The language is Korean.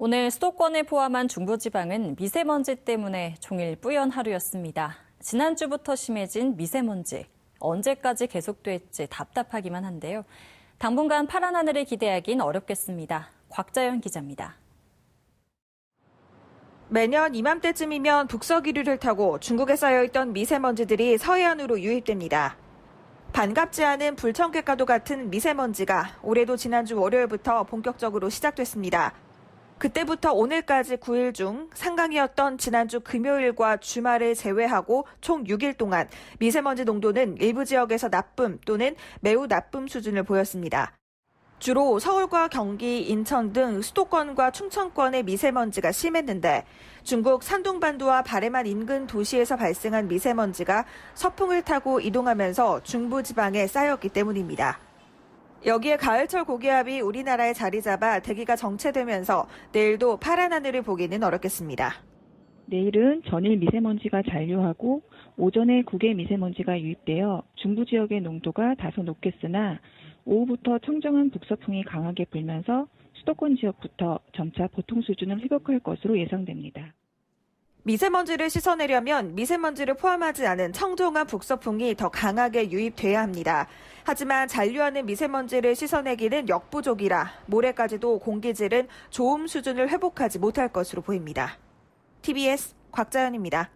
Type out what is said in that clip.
오늘 수도권을 포함한 중부지방은 미세먼지 때문에 종일 뿌연 하루였습니다. 지난주부터 심해진 미세먼지. 언제까지 계속될지 답답하기만 한데요. 당분간 파란 하늘을 기대하긴 어렵겠습니다. 곽자연 기자입니다. 매년 이맘때쯤이면 북서기류를 타고 중국에 쌓여있던 미세먼지들이 서해안으로 유입됩니다. 반갑지 않은 불청객과도 같은 미세먼지가 올해도 지난주 월요일부터 본격적으로 시작됐습니다. 그때부터 오늘까지 9일 중 상강이었던 지난주 금요일과 주말을 제외하고 총 6일 동안 미세먼지 농도는 일부 지역에서 나쁨 또는 매우 나쁨 수준을 보였습니다. 주로 서울과 경기, 인천 등 수도권과 충청권의 미세먼지가 심했는데 중국 산둥반도와 바레만 인근 도시에서 발생한 미세먼지가 서풍을 타고 이동하면서 중부 지방에 쌓였기 때문입니다. 여기에 가을철 고기압이 우리나라에 자리 잡아 대기가 정체되면서 내일도 파란 하늘을 보기는 어렵겠습니다. 내일은 전일 미세먼지가 잔류하고 오전에 국외 미세먼지가 유입되어 중부 지역의 농도가 다소 높겠으나 오후부터 청정한 북서풍이 강하게 불면서 수도권 지역부터 점차 보통 수준을 회복할 것으로 예상됩니다. 미세먼지를 씻어내려면 미세먼지를 포함하지 않은 청정한 북서풍이 더 강하게 유입돼야 합니다. 하지만 잔류하는 미세먼지를 씻어내기는 역부족이라 모레까지도 공기질은 좋음 수준을 회복하지 못할 것으로 보입니다. TBS 곽자연입니다.